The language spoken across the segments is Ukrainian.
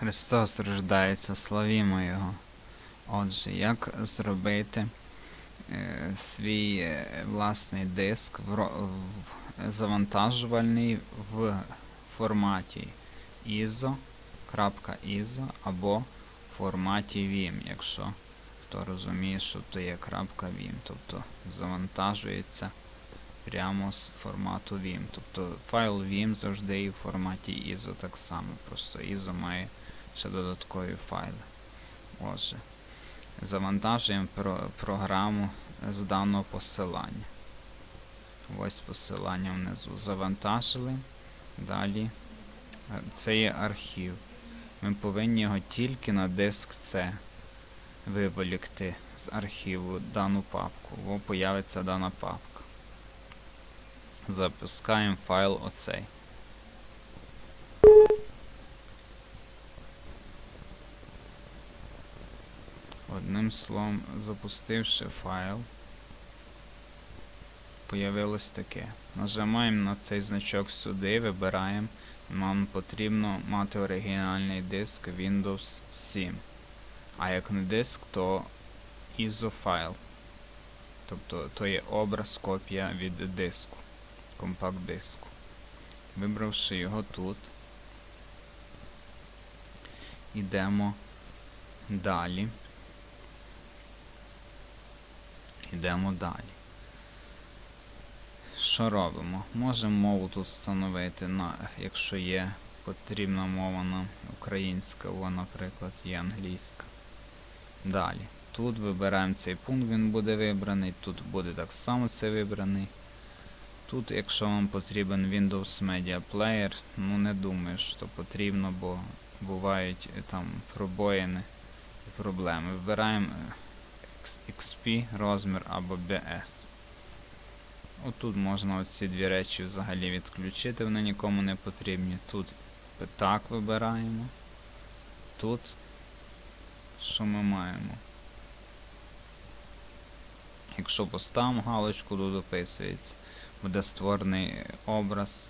Христос рождається, славімо Його. Отже, як зробити е, свій е, власний диск в, в- завантажувальний в форматі ISO, .ISO або в форматі VIM, якщо хто розуміє, що то є .vim, тобто завантажується прямо з формату VIM. Тобто файл VIM завжди і в форматі ISO так само, просто ISO має ще додаткові файли. Отже, завантажуємо про програму з даного посилання. Ось посилання внизу. Завантажили. Далі. Це є архів. Ми повинні його тільки на диск C виволікти з архіву дану папку. Бо появиться дана папка. Запускаємо файл оцей. Одним словом, запустивши файл, появилось таке. Нажимаємо на цей значок сюди, вибираємо. Нам потрібно мати оригінальний диск Windows 7. А як не диск, то ISO файл. Тобто то є образ копія від диску, компакт-диску. Вибравши його тут, йдемо далі. Йдемо далі. Що робимо? Можемо мову тут встановити, на, якщо є потрібна мова нам українська, о, наприклад, є англійська. Далі. Тут вибираємо цей пункт, він буде вибраний, тут буде так само це вибраний. Тут, якщо вам потрібен Windows Media Player, ну не думаю, що потрібно, бо бувають е, там пробоїни і проблеми. Вибираємо е, XP розмір або BS. Отут можна оці дві речі взагалі відключити, вони нікому не потрібні. Тут так вибираємо. Тут що ми маємо? Якщо поставимо галочку, то дописується. Буде створений образ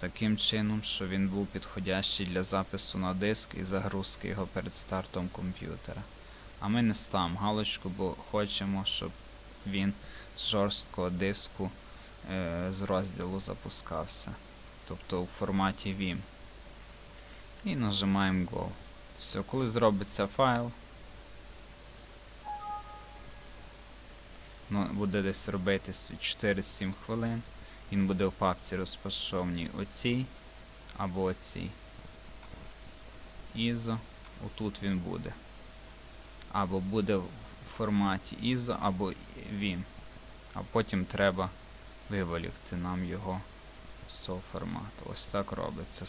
таким чином, що він був підходящий для запису на диск і загрузки його перед стартом комп'ютера. А ми не ставимо галочку, бо хочемо, щоб він з жорсткого диску е, з розділу запускався. Тобто у форматі VIM. І нажимаємо Go. Все, коли зробиться файл, буде десь робитись 4-7 хвилин. Він буде в папці розташованій оцій або оцій. ISO. Отут він буде. Або буде в форматі ISO, або VIM. А потім треба виволікти нам його з цього формату. Ось так робиться.